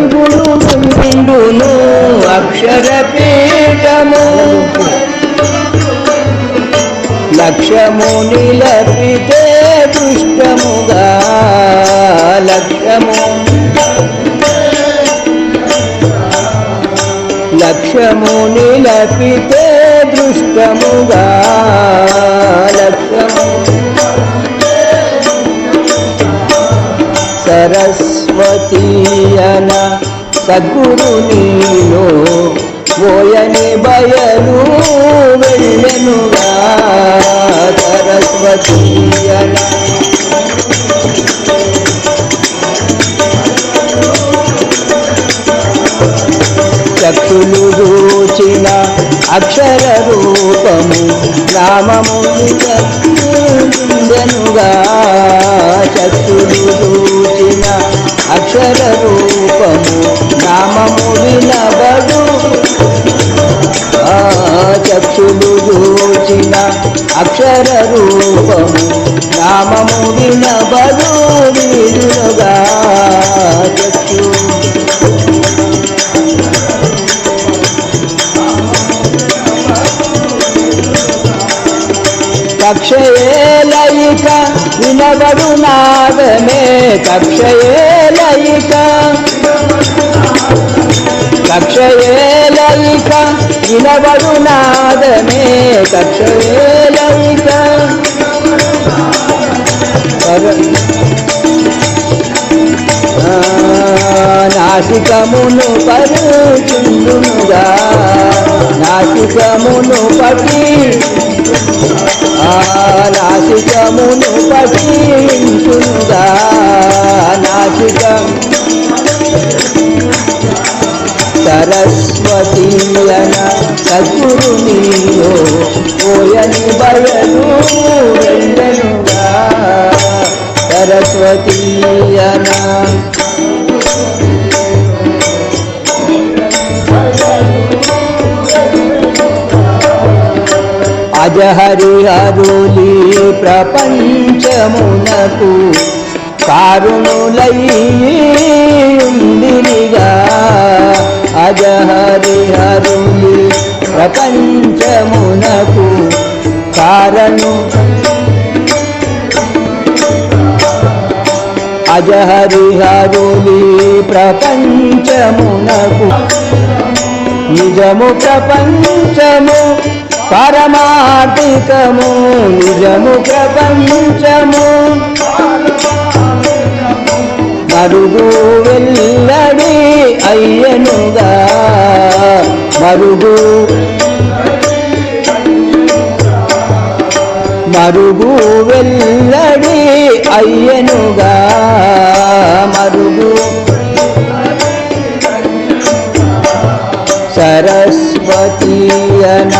Bible నిండును అక్షర పీఠము. లక్ష్యము నిలపితే దుష్టముగా లక్ష్యము. లక్ష్యము నిలపితే దృష్టముగా లక్ష్యము. యువతీయన సద్గురు నీలో ఓయని బయలు వెళ్ళనుగా సరస్వతీయన. చక్షులు దూచిన అక్షర రూపము నామము నిజనుగా చక్షులు దూచిన అక్షర రూపము నామము వినబడు ఆ చక్షులు దూచిన అక్షర రూపము నామము వినబడు వీరుగా చక్షు కక్షయే లయిక వినబడు నాదమే కక్షయేలయిక. కక్షయేలయిక వినబడు నాదమే కక్షయేలయిక నాసికమును పరుచుండునుగా నాసికమును పటి ఆ నాసికమును పఠించునుగా నాసిక సరస్వతీయన సద్గురు నీయో ఓయని బయలు వెళ్ళనుగా సరస్వతీయన అజహరి హరులి ప్రపంచమునకు కారుణులయ్యిందినిగా అజహరి హరులి ప్రపంచమునకు కారణు. అజహరి హరులి ప్రపంచమునకు నిజము ప్రపంచము పరమాటికము నిజము ప్రపంచము. మరుగు వెళ్ళడి అయ్యనుగా. మరుగు మరుగు వెళ్ళడి అయ్యనుగా. మరుగు సరస్వతీయన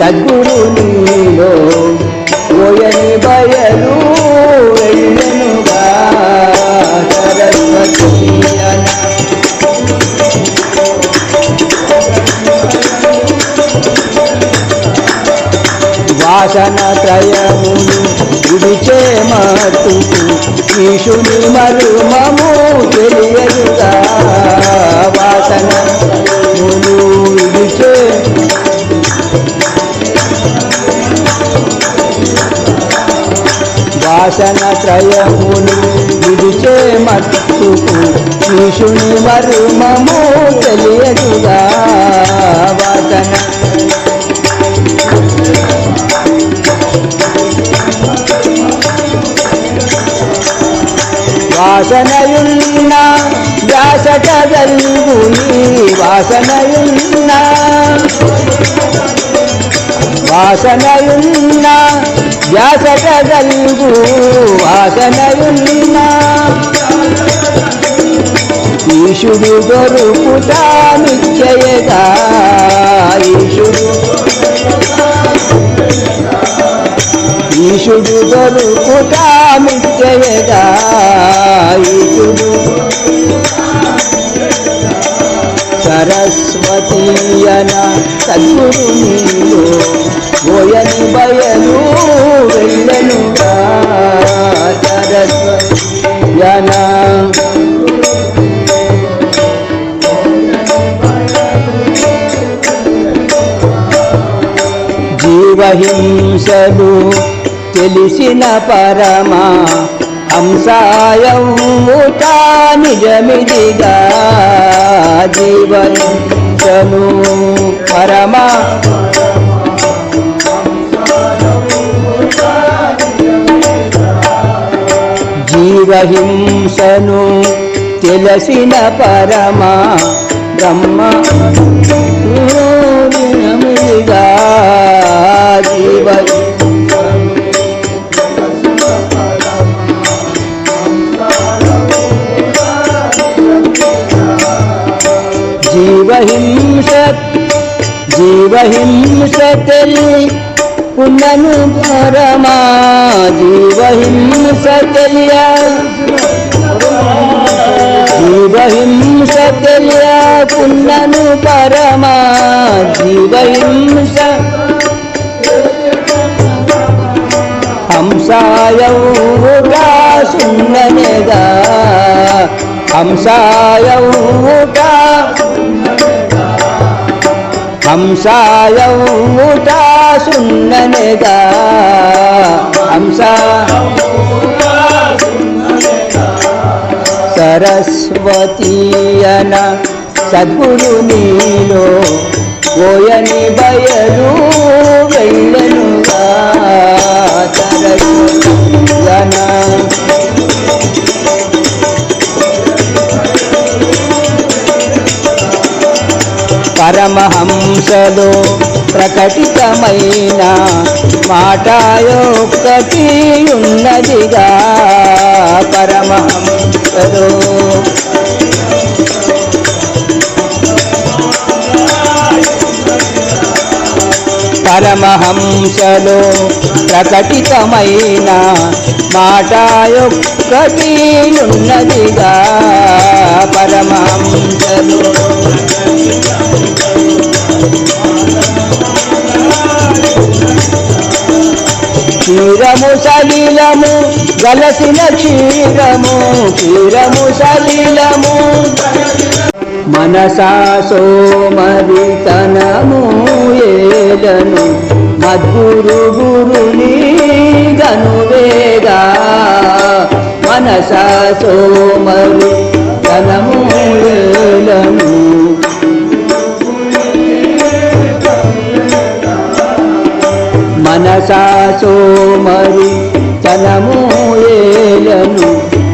సద్గురు నీలో ఓయని బయలు వెళ్ళనుగా సరస్వతీయన వాసన త్రయమును విడిచే మట్టుకు ఈశుని మరుమము తెలియదుగా. వాసన ములు వాసన త్రయమును విడిచే మత్తుకు ఈశుని మరుమము తెలియదుగా వాసన వాసనయున్న వ్యాసట గల్గుని వాసనయున్న వాసనయున్నా వ్యాసట గల్గు ఈశుడు దొరుకుతా నిశ్చయగా. ఈశుడు ఈశుడు దొరుకుతా నిశ్చయగా. ఈశుడు సరస్వతీయన సద్గురు నీలో గోయని బయలు వెళ్ళను సరస్వతీయన. జీవహింసలు తెలిసిన పరమా హంసాయముట నిజమిదిగా. జీవహింసను పరమా జీవహింసను తెలిసిన పరమా బ్రహ్మ జీవ. జీవహింస జీవహింస తెలి పునను పరమా జీవహింస తెలియ. జీవహింస తెలియ పున్నను పరమా జీవహింస. హంసాయౌగా సున్ననెగా హంసాయౌగా హంసాయౌట సున్ననెగా. హంస సరస్వతీయన సద్గురు నీలో గోయని బయలు వెళ్ళనుగా. సరస్వతీయన పరమహంసలో ప్రకటితమైన మాటాయోక్తి ఉన్నదిగా పరమహంసలో. పరమహంసలో ప్రకటితమైన మాట ఉన్నదిగా పరమహంసలో. క్షీరము సలీలము గలసిన క్షీరము క్షీరము సలీలము మనసా సోమరి తనము ఏలను మద్గురు గురుని గనువేగా మనసా సోమరి తనము ఏలను మనసా సోమరి తనమూయేలను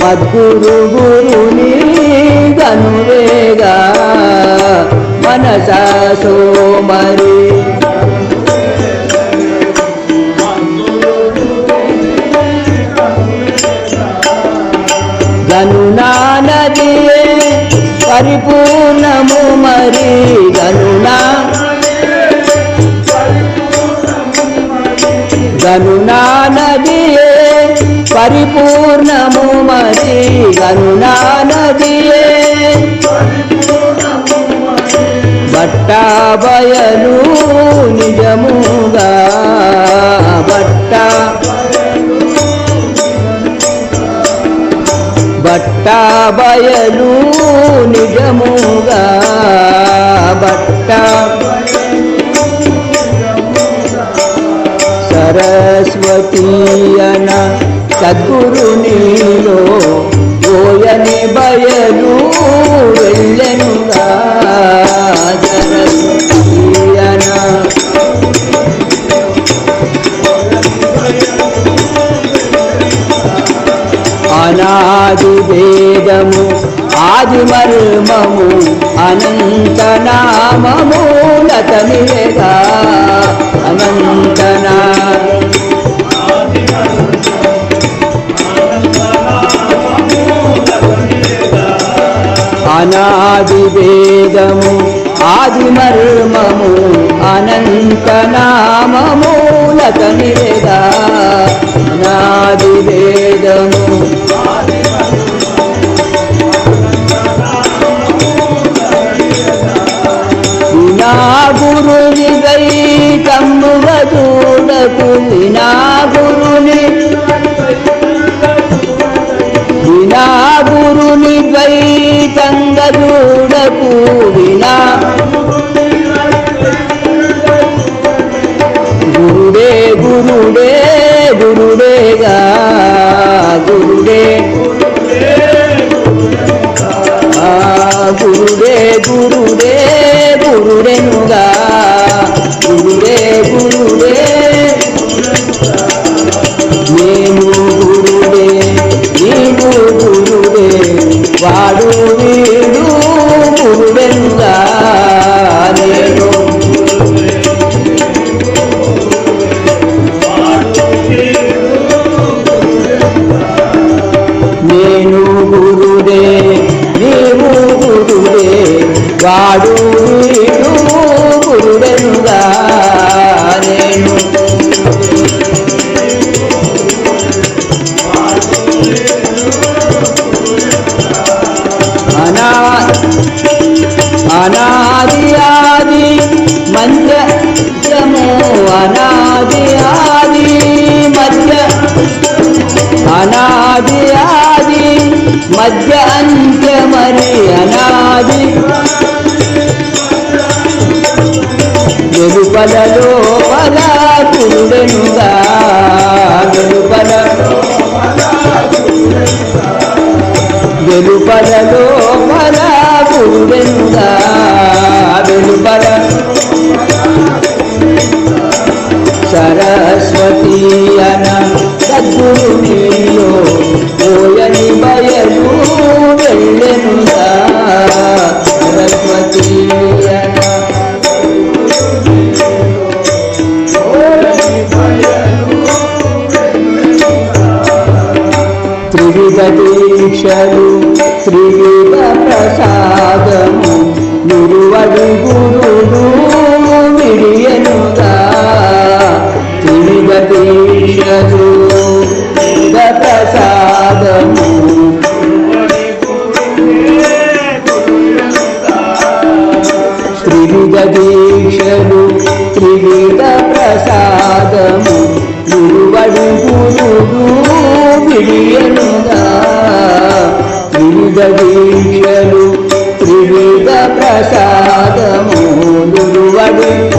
మద్గురు గురుని గనువేగా మనసా సోమరి గనునా నదియే పరిపూర్ణము మరి గనునా గనునా నదియే పరిపూర్ణము మరి గనునా నదియే బట్టా బయలు నిజముగా. బట్టా బట్టా బయలు నిజముగా. బట్టా సరస్వతీయన సద్గురు నీలో గోయని బయలు వెళ్ళను సరస్వతీయన అనాది వేదము ఆది మర్మము అనంత నామము లతమిగా అనాది వేదము ఆది మర్మము అనంత నామమూలత నిరేగా అనాది వేదము వినా గురుని గై కమ్ముగ చూడకు వినా గురుని గురుని ద్వైతంగ చూడకూడినా మధ్యము అనాది ఆది మధ్య అనాది ఆది మధ్య అంత్య అనాది వెలుపల లోపల కురుడెనుగా వెలుపల వెలుపల లోపల కురుడెనుగా వెలుపల సరస్వతి అన i Halloween.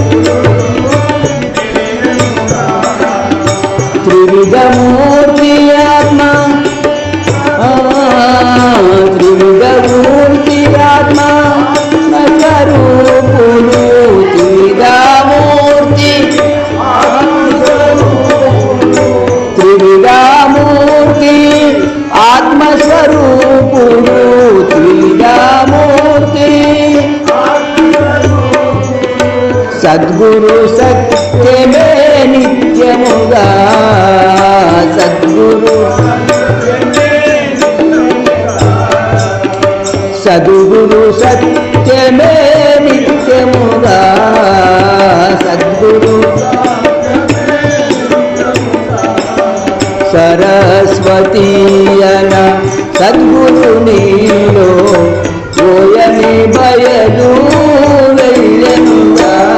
సద్గురు సత్యమే నిత్యముగా. సద్గురు సద్గురు సత్యమే నిత్యముగా. సద్గురు సరస్వతీయన సద్గురు నీలో. పోయని బయలు వెళ్ళనుగా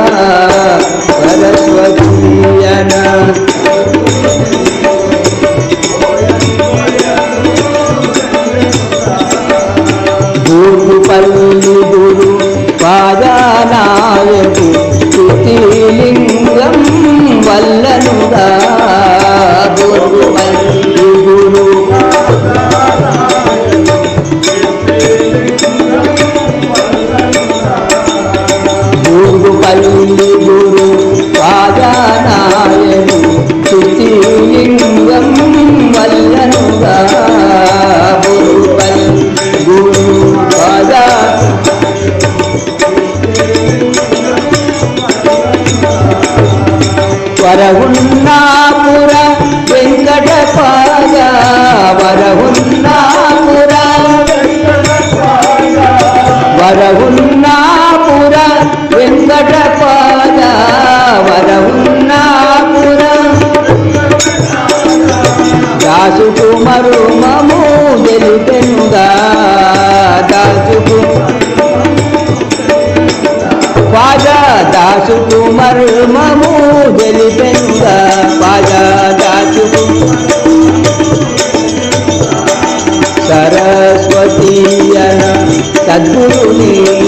గురుపల్లి గురు పాదానాయకు స్థితిలింగం వల్లనుగా గురుపల్లి గురు పాదా వరహున్నాపుర వెంకటపాద వరహున్నాపుర వరవున్నాపుర వెంకటపాద సద్గురు నీలో